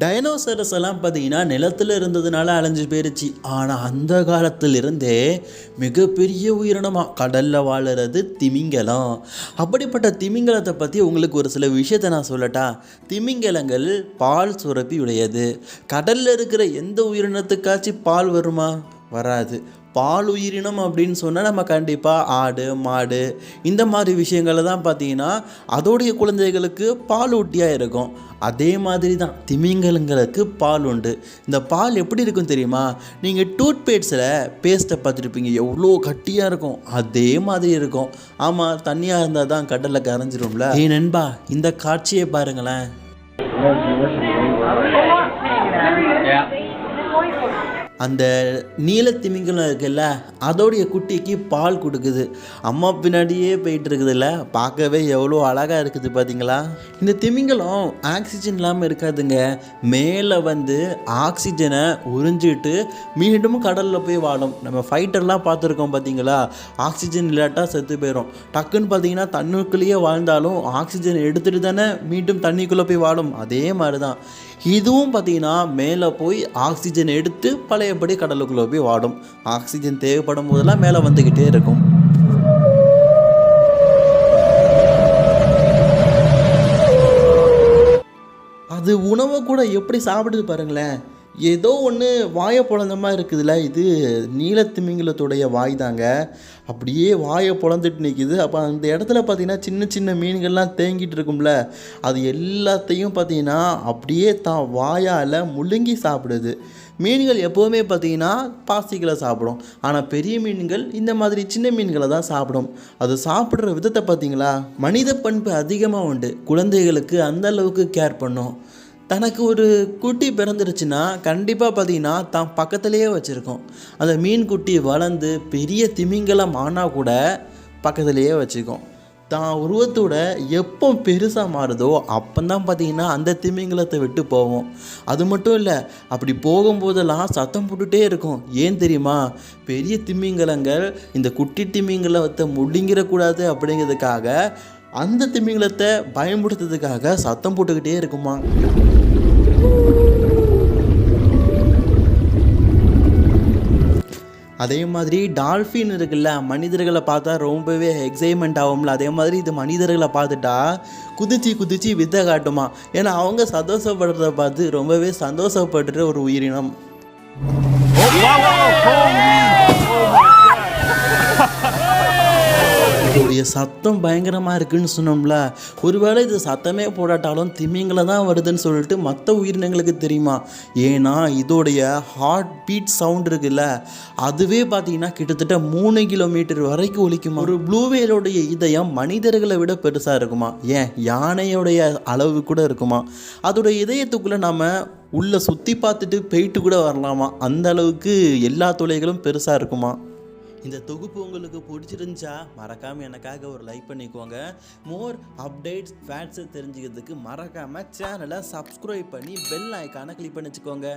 Dinosaurs எல்லாம் பார்த்தீங்கன்னா நிலத்தில் இருந்ததுனால அழிஞ்சு போயிருச்சு. ஆனால் அந்த காலத்தில் இருந்தே மிகப்பெரிய உயிரினமாக கடலில் வாழுறது திமிங்கலம். அப்படிப்பட்ட திமிங்கலத்தை பற்றி உங்களுக்கு ஒரு சில விஷயத்தை நான் சொல்லட்டா? திமிங்கலங்கள் பால் சுரப்பி உடையது கடலில் இருக்கிற எந்த உயிரினத்துக்காச்சும் பால் வருமா? வராது. பால் உயிரினம் அப்படின்னு சொன்னால் நம்ம கண்டிப்பாக ஆடு மாடு இந்த மாதிரி விஷயங்களை தான் பார்த்தீங்கன்னா அதோடைய குழந்தைகளுக்கு பால் ஊட்டியாக இருக்கும். அதே மாதிரி தான் திமிங்கலங்களுக்கு பால் உண்டு. இந்த பால் எப்படி இருக்கும் தெரியுமா? நீங்கள் டூத்பேட்ஸில் பேஸ்ட்டை பார்த்துருப்பீங்க. எவ்வளோ கட்டியாக இருக்கும். அதே மாதிரி இருக்கும். ஆமாம் தண்ணியாக இருந்தால் தான் கடலில் கரைஞ்சிரும்ல. ஏ நண்பா இந்த காட்சியை பாருங்களேன். அந்த நீலத்திமிங்கலம் இருக்குல்ல அதோடைய குட்டிக்கு பால் கொடுக்குது. அம்மா பின்னாடியே போயிட்டு இருக்குதுல்ல பார்க்கவே எவ்வளோ அழகாக இருக்குது பார்த்தீங்களா இந்த திமிங்கலம் ஆக்சிஜன் இல்லாமல் இருக்காதுங்க. மேலே வந்து ஆக்சிஜனை உறிஞ்சிட்டு மீண்டும் கடலில் போய் வாழும் நம்ம ஃபைட்டர்லாம் பார்த்துருக்கோம் பார்த்தீங்களா ஆக்சிஜன் இல்லாட்டா செத்து போயிடும் டக்குன்னு பார்த்தீங்கன்னா தண்ணுக்குள்ளேயே வாழ்ந்தாலும் ஆக்சிஜன் எடுத்துகிட்டு தானே மீண்டும் தண்ணிக்குள்ளே போய் வாழும் அதே மாதிரி தான் இதுவும் பார்த்தீங்கன்னா மேலே போய் ஆக்சிஜன் எடுத்து பழைய பழையபடி கடலுக்குள்ளே போய் வாடும்? ஆக்சிஜன் தேவைப்படும் போதெல்லாம் மேலே வந்துக்கிட்டே இருக்கும். அது உணவை கூட எப்படி சாப்பிடுது பாருங்களேன். ஏதோ ஒன்று வாயை பொழந்தமாக மாதிரி இருக்குதுல்ல இது நீலத்திமிங்கலத்துடைய வாய் தாங்க. அப்படியே வாயை பொழந்துட்டு நிற்கிது அப்போ அந்த இடத்துல பார்த்தீங்கன்னா சின்ன சின்ன மீன்கள்லாம் தேங்கிட்டு இருக்கும்ல அது எல்லாத்தையும் பார்த்தீங்கன்னா அப்படியே தான் வாயால் முழுங்கி சாப்பிடுது. மீன்கள் எப்போவுமே பார்த்தீங்கன்னா பாசிகளை சாப்பிடும். ஆனால் பெரிய மீன்கள் இந்த மாதிரி சின்ன மீன்களை தான் சாப்பிடும். அது சாப்பிட்ற விதத்தை பார்த்தீங்களா மனித பண்பு அதிகமாக உண்டு. குழந்தைகளுக்கு அந்த அளவுக்கு கேர் பண்ணும். தனக்கு ஒரு குட்டி பிறந்துருச்சுன்னா கண்டிப்பாக பார்த்தீங்கன்னா தான் பக்கத்துலேயே வச்சுருக்கோம். அந்த மீன் குட்டி வளர்ந்து பெரிய திமிங்கலம் ஆனால் கூட பக்கத்துலேயே வச்சுக்கும் தான் உருவத்தோட எப்போ பெருசாக மாறுதோ அப்போ தான் பார்த்தீங்கன்னா அந்த திமிங்கலத்தை விட்டு போவோம். அது மட்டும் இல்லை அப்படி போகும்போதெல்லாம் சத்தம் போட்டுகிட்டே இருக்கும். ஏன் தெரியுமா? பெரிய திமிங்கலங்கள் இந்த குட்டி திமிங்கலத்தை முடிங்கிடக்கூடாது அப்படிங்கிறதுக்காக அந்த திமிங்கலத்தை பயன்படுத்துறதுக்காக சத்தம் போட்டுக்கிட்டே இருக்குமா அதே மாதிரி டால்ஃபின் இருக்குல்ல மனிதர்களை பார்த்தா ரொம்பவே எக்ஸைட்மெண்ட் ஆகும்ல. அதே மாதிரி இது மனிதர்களை பார்த்துட்டா குதிச்சு குதிச்சு வித்தை காட்டுமா. ஏன்னா அவங்க சந்தோஷப்படுறத பார்த்து ரொம்பவே சந்தோஷப்படுற ஒரு உயிரினம். இதோடைய சத்தம் பயங்கரமாக இருக்குன்னு சொன்னோம்ல ஒருவேளை இது சத்தமே போடாட்டாலும் திமிங்கில் தான் வருதுன்னு சொல்லிட்டு மற்ற உயிரினங்களுக்கு தெரியுமா? ஏன்னா இதோடைய ஹார்ட் பீட் சவுண்ட் இருக்குல்ல அதுவே பார்த்தீங்கன்னா கிட்டத்தட்ட மூணு கிலோமீட்டர் வரைக்கும் ஒலிக்குமா? ஒரு ப்ளூவேலோடைய இதயம் மனிதர்களை விட பெருசாக இருக்குமா? ஏன் யானையோடைய அளவு கூட இருக்குமா? அதோடைய இதயத்துக்குள்ளே நம்ம உள்ளே சுற்றி பார்த்துட்டு போயிட்டு கூட வரலாமா? அந்த அளவுக்கு எல்லா துளைகளும் பெருசாக இருக்குமா? இந்த தொகுப்பு உங்களுக்கு பிடிச்சிருந்துச்சா மறக்காமல் எனக்காக ஒரு லைக் பண்ணிக்கோங்க. மோர் அப்டேட்ஸ் ஃபேட்ஸை தெரிஞ்சுக்கிறதுக்கு மறக்காமல் சேனலை சப்ஸ்கிரைப் பண்ணி பெல் ஐக்கானை கிளிக் பண்ணி வச்சுக்கோங்க.